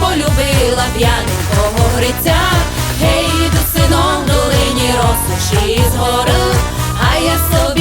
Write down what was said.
полюбила п'яникого гриця, гей, до сином долині розсуші згорив, а я собі.